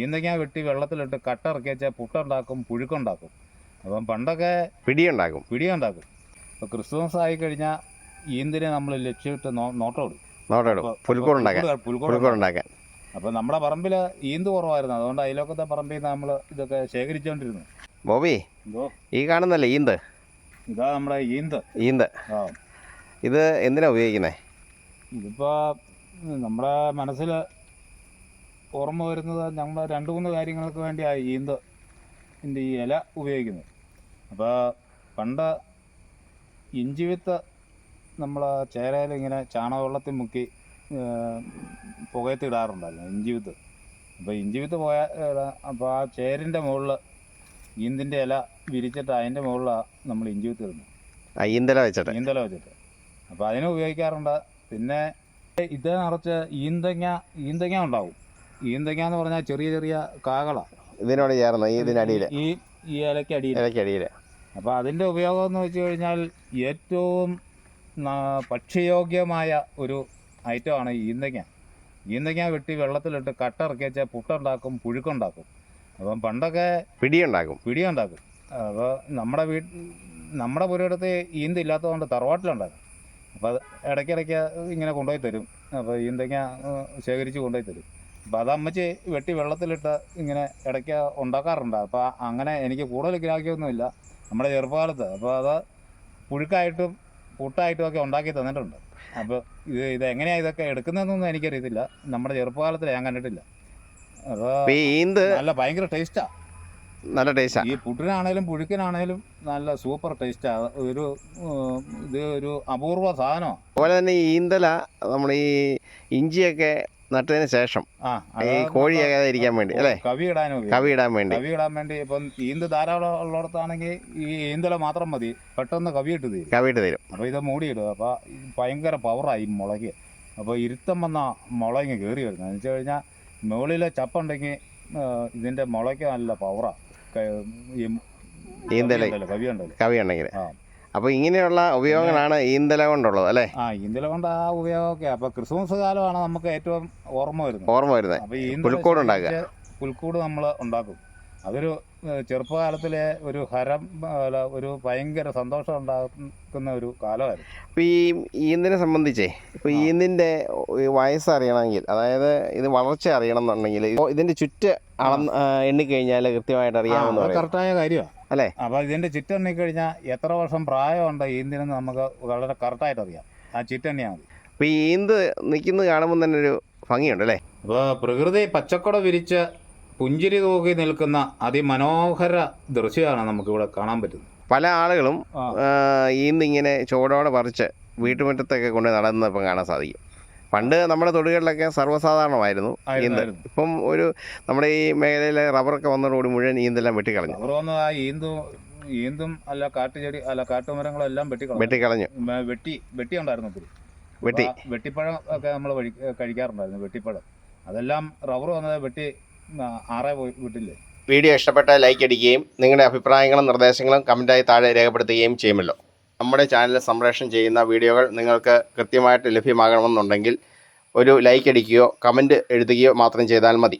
ഈന്തങ്ങ വെട്ടി വെള്ളത്തിലിട്ട് കട്ട ഇറക്കി വെച്ചാൽ പുട്ടുണ്ടാക്കും പുഴുക്കുണ്ടാക്കും. അപ്പം പണ്ടൊക്കെ പിടിയുണ്ടാക്കും. പിടിയുണ്ടാക്കും. ഇപ്പോൾ ക്രിസ്മസ് ആയി കഴിഞ്ഞാൽ ഈന്തിനെ നമ്മൾ ലക്ഷ്യമിട്ട് നോട്ടോടും പുൽക്കൂടുണ്ടാക്കാൻ. പുൽക്കൂട് പുൽക്കൂടുണ്ടാക്കാൻ. അപ്പോൾ നമ്മുടെ പറമ്പിൽ ഈന്ത് കുറവായിരുന്നു. അതുകൊണ്ട് അയലോക്കത്തെ പറമ്പിൽ നിന്ന് നമ്മൾ ഇതൊക്കെ ശേഖരിച്ചുകൊണ്ടിരുന്നു ബോബി ഈ കാണുന്നല്ലേ ഈന്ത്? ഇതാ നമ്മുടെ ഈന്ത്. ഈന്ത്. ഇത് എന്തിനാ ഉപയോഗിക്കുന്നത് ഇതിപ്പോൾ നമ്മുടെ മനസ്സിൽ ഓർമ്മ വരുന്നത് ഞങ്ങൾ രണ്ട് മൂന്ന് കാര്യങ്ങൾക്ക് വേണ്ടിയാണ് ഈന്ത് ഇതിന്റെ ഈ ഇല ഉപയോഗിക്കുന്നത് അപ്പോൾ പണ്ട് ഇഞ്ചി വിത്ത് നമ്മൾ ചേരയിലിങ്ങനെ ചാണകവെള്ളത്തിൽ മുക്കി പുകയത്ത് ഇടാറുണ്ടായിരുന്നു ഇഞ്ചി വിത്ത്. അപ്പോൾ ഇഞ്ചി വിത്ത് പോയ അപ്പോൾ ആ ചേരിന്റെ മുകളിൽ ഈന്തിന്റെ ഇല വിരിച്ചിട്ട് അതിന്റെ മുകളിലാണ് നമ്മൾ ഇഞ്ചി വിത്ത് ഇടുന്നത്. ഈന്തല വെച്ചിട്ട്. ഈന്തല വെച്ചിട്ട്. അപ്പോൾ അതിനെ ഉപയോഗിക്കാറുണ്ട്. പിന്നെ ഇത് നിറച്ച് ഈന്തങ്ങ ഈന്തങ്ങ ഉണ്ടാവും. ഈന്തങ്ങ എന്ന് പറഞ്ഞാൽ ചെറിയ ചെറിയ കാകളാണ് ഇതിനോട് ചേർന്ന് ഈ ഇതിനടിയിൽ ഈ ഈ ഇലക്കടിയിൽ ഇലക്കടിയിൽ അപ്പോൾ അതിന്റെ ഉപയോഗം എന്ന് വെച്ച് കഴിഞ്ഞാൽ ഏറ്റവും ഭക്ഷ്യയോഗ്യമായ ഒരു ഐറ്റമാണ് ഈന്തയ്ക്ക. ഈന്തയ്ക്ക വെട്ടി വെള്ളത്തിലിട്ട് കട്ട ഇറക്കി വെച്ചാൽ പുട്ടുണ്ടാക്കും പുഴുക്കുണ്ടാക്കും. അപ്പം പണ്ടൊക്കെ പിടിയുണ്ടാക്കും. പിടിയുണ്ടാക്കും. അപ്പോൾ നമ്മുടെ വീട് നമ്മുടെ പുരയിടത്ത് ഈന്ത ഇല്ലാത്തതുകൊണ്ട് തറവാട്ടിലുണ്ടാക്കും അപ്പോൾ ഇടയ്ക്കിടയ്ക്ക് ഇങ്ങനെ കൊണ്ടുപോയി തരും. അപ്പോൾ ഈന്തയ്ക്ക ശേഖരിച്ച് കൊണ്ടുപോയി തരും. അപ്പോൾ അത് അമ്മച്ചി വെട്ടി വെള്ളത്തിലിട്ട് ഇങ്ങനെ ഇടയ്ക്ക് ഉണ്ടാക്കാറുണ്ട്. അപ്പോൾ അങ്ങനെ എനിക്ക് കൂടുതൽ ഗ്രാഹ്യമൊന്നുമില്ല. നമ്മുടെ ചെറുപ്പകാലത്ത്. അപ്പോൾ അത് പുഴുക്കായിട്ടും പുട്ടായിട്ടും ഒക്കെ ഉണ്ടാക്കി തന്നിട്ടുണ്ട്. അപ്പോൾ ഇത് ഇത് എങ്ങനെയാണ് ഇതൊക്കെ എടുക്കുന്നതെന്നൊന്നും എനിക്കറിയത്തില്ല. നമ്മുടെ ചെറുപ്പകാലത്തിൽ ഞാൻ കണ്ടിട്ടില്ല. അപ്പോൾ ഈന്ത് നല്ല ഭയങ്കര ടേസ്റ്റാണ് നല്ല ടേസ്റ്റാണ് ഈ പുട്ടിനാണേലും പുഴുക്കിനാണേലും നല്ല സൂപ്പർ ടേസ്റ്റാ. ഒരു ഇത് ഒരു അപൂർവ സാധനമാണ് അതുപോലെ തന്നെ ഈന്തല നമ്മൾ ഈ ഇഞ്ചിയൊക്കെ നട്ടതിന് ശേഷം ഈ കോഴി ഇരിക്കാൻ വേണ്ടി അല്ലേ? കവി ഇടാനും കവി ഇടാൻ വേണ്ടി. കവി ഇടാൻ വേണ്ടി ഇപ്പം ഈന്ത് ധാരാളം ഉള്ളിടത്താണെങ്കിൽ ഈ ഈന്തല മാത്രം മതി. പെട്ടെന്ന് കവി ഇട്ട് തീരും. കവിയിട്ട് തരും. അപ്പോൾ ഇത് ഇടും അപ്പോൾ ഭയങ്കര പവറായി മുളക്. അപ്പൊ അപ്പോൾ ഇരുത്തം വന്ന മുളങ്ങി കയറി വരുന്നത്. എന്ന് വെച്ച് കഴിഞ്ഞാൽ മുകളിലെ ചപ്പുണ്ടെങ്കിൽ ഇതിന്റെ മുളയ്ക്ക് നല്ല പവറാണ് ഈ ഈന്തല കവി ഉണ്ടല്ലോ കവി ഉണ്ടെങ്കിൽ ആ. അപ്പോൾ ഇങ്ങനെയുള്ള ഉപയോഗങ്ങളാണ് ഈന്തല കൊണ്ടുള്ളത് അല്ലേ? ആ ഈന്തല കൊണ്ട് ആ ഉപയോഗമൊക്കെ. അപ്പൊ ക്രിസ്മസ് കാലമാണ് നമുക്ക് ഏറ്റവും ഓർമ്മ വരുന്നത്. ഓർമ്മ വരുന്നത്. അപ്പോൾ ഈ പുൽക്കൂട് ഉണ്ടാക്കുക. പുൽക്കൂട് നമ്മൾ ഉണ്ടാക്കും. അതൊരു ചെറുപ്പകാലത്തിലെ ഒരു ഹരം ഒരു ഭയങ്കര സന്തോഷം ഉണ്ടാക്കുന്ന ഒരു കാലമായിരുന്നു. ഇപ്പോൾ ഈ ഈന്തിനെ സംബന്ധിച്ചേ ഇപ്പോൾ ഈന്തിന്റെ ഈന്തിന്റെ വയസ്സ് അറിയണമെങ്കിൽ അതായത് ഇത് വളർച്ച അറിയണം എന്നുണ്ടെങ്കിൽ ഇതിന്റെ ഇതിന്റെ ചുറ്റ് അളന്ന് എണ്ണിക്കഴിഞ്ഞാൽ കൃത്യമായിട്ട് അറിയാമെന്ന് കറക്റ്റായ കാര്യമാണ്. അല്ലേ? അപ്പൊ ഇതിന്റെ ചിറ്റെണ്ണി കഴിഞ്ഞാൽ എത്ര വർഷം പ്രായമുണ്ട് ഈന്തിനെന്ന് നമുക്ക് വളരെ കറക്റ്റായിട്ട് അറിയാം. ആ ചിറ്റെണ്ണിയാൽ മതി. അപ്പോൾ ഈ ഈന്ത് നിൽക്കുന്നത് കാണുമ്പോൾ തന്നെ ഒരു ഭംഗിയുണ്ട് അല്ലേ? അപ്പോൾ പ്രകൃതി പച്ചക്കുട വിരിച്ച് പുഞ്ചിരി തൂക്കി നിൽക്കുന്ന അതിമനോഹര ദൃശ്യമാണ് നമുക്കിവിടെ കാണാൻ പറ്റുന്നത്. പല ആളുകളും ഈന്തിങ്ങനെ ചുവടോടെ പറിച്ച് വീട്ടുമുറ്റത്തൊക്കെ കൊണ്ട് നടന്ന് ഇപ്പം കാണാൻ സാധിക്കും. പണ്ട് നമ്മുടെ തൊടുകളിലൊക്കെ സർവസാധാരണമായിരുന്നു ഈന്തൽ. ഇപ്പം ഒരു നമ്മുടെ ഈ മേഖലയിലെ റബ്ബറൊക്കെ വന്നതോടുകൂടി മുഴുവൻ ഈന്തെല്ലാം വെട്ടിക്കളഞ്ഞു. ആ ഈന്തും ഈന്തും അല്ല കാട്ടുചെടി അല്ല കാട്ടുമരങ്ങളും എല്ലാം വെട്ടിക്കളഞ്ഞു. വെട്ടി വെട്ടി ഉണ്ടായിരുന്നു ഒത്തിരി വെട്ടി. വെട്ടിപ്പഴം ഒക്കെ നമ്മൾ കഴിക്കാറുണ്ടായിരുന്നു വെട്ടിപ്പഴം. അതെല്ലാം റബ്ബർ വന്നത് വെട്ടി ആറേ പോയി വിട്ടില്ലേ? വീഡിയോ ഇഷ്ടപ്പെട്ട ലൈക്ക് അടിക്കുകയും നിങ്ങളുടെ അഭിപ്രായങ്ങളും നിർദ്ദേശങ്ങളും കമന്റായി താഴെ രേഖപ്പെടുത്തുകയും ചെയ്യുമല്ലോ. നമ്മുടെ ചാനൽ സംപ്രേഷണം ചെയ്യുന്ന വീഡിയോകൾ നിങ്ങൾക്ക് കൃത്യമായിട്ട് ലഭ്യമാകണമെന്നുണ്ടെങ്കിൽ ഒരു ലൈക്ക് അടിക്കുകയോ കമന്റ് എഴുതുകയോ മാത്രം ചെയ്താൽ മതി.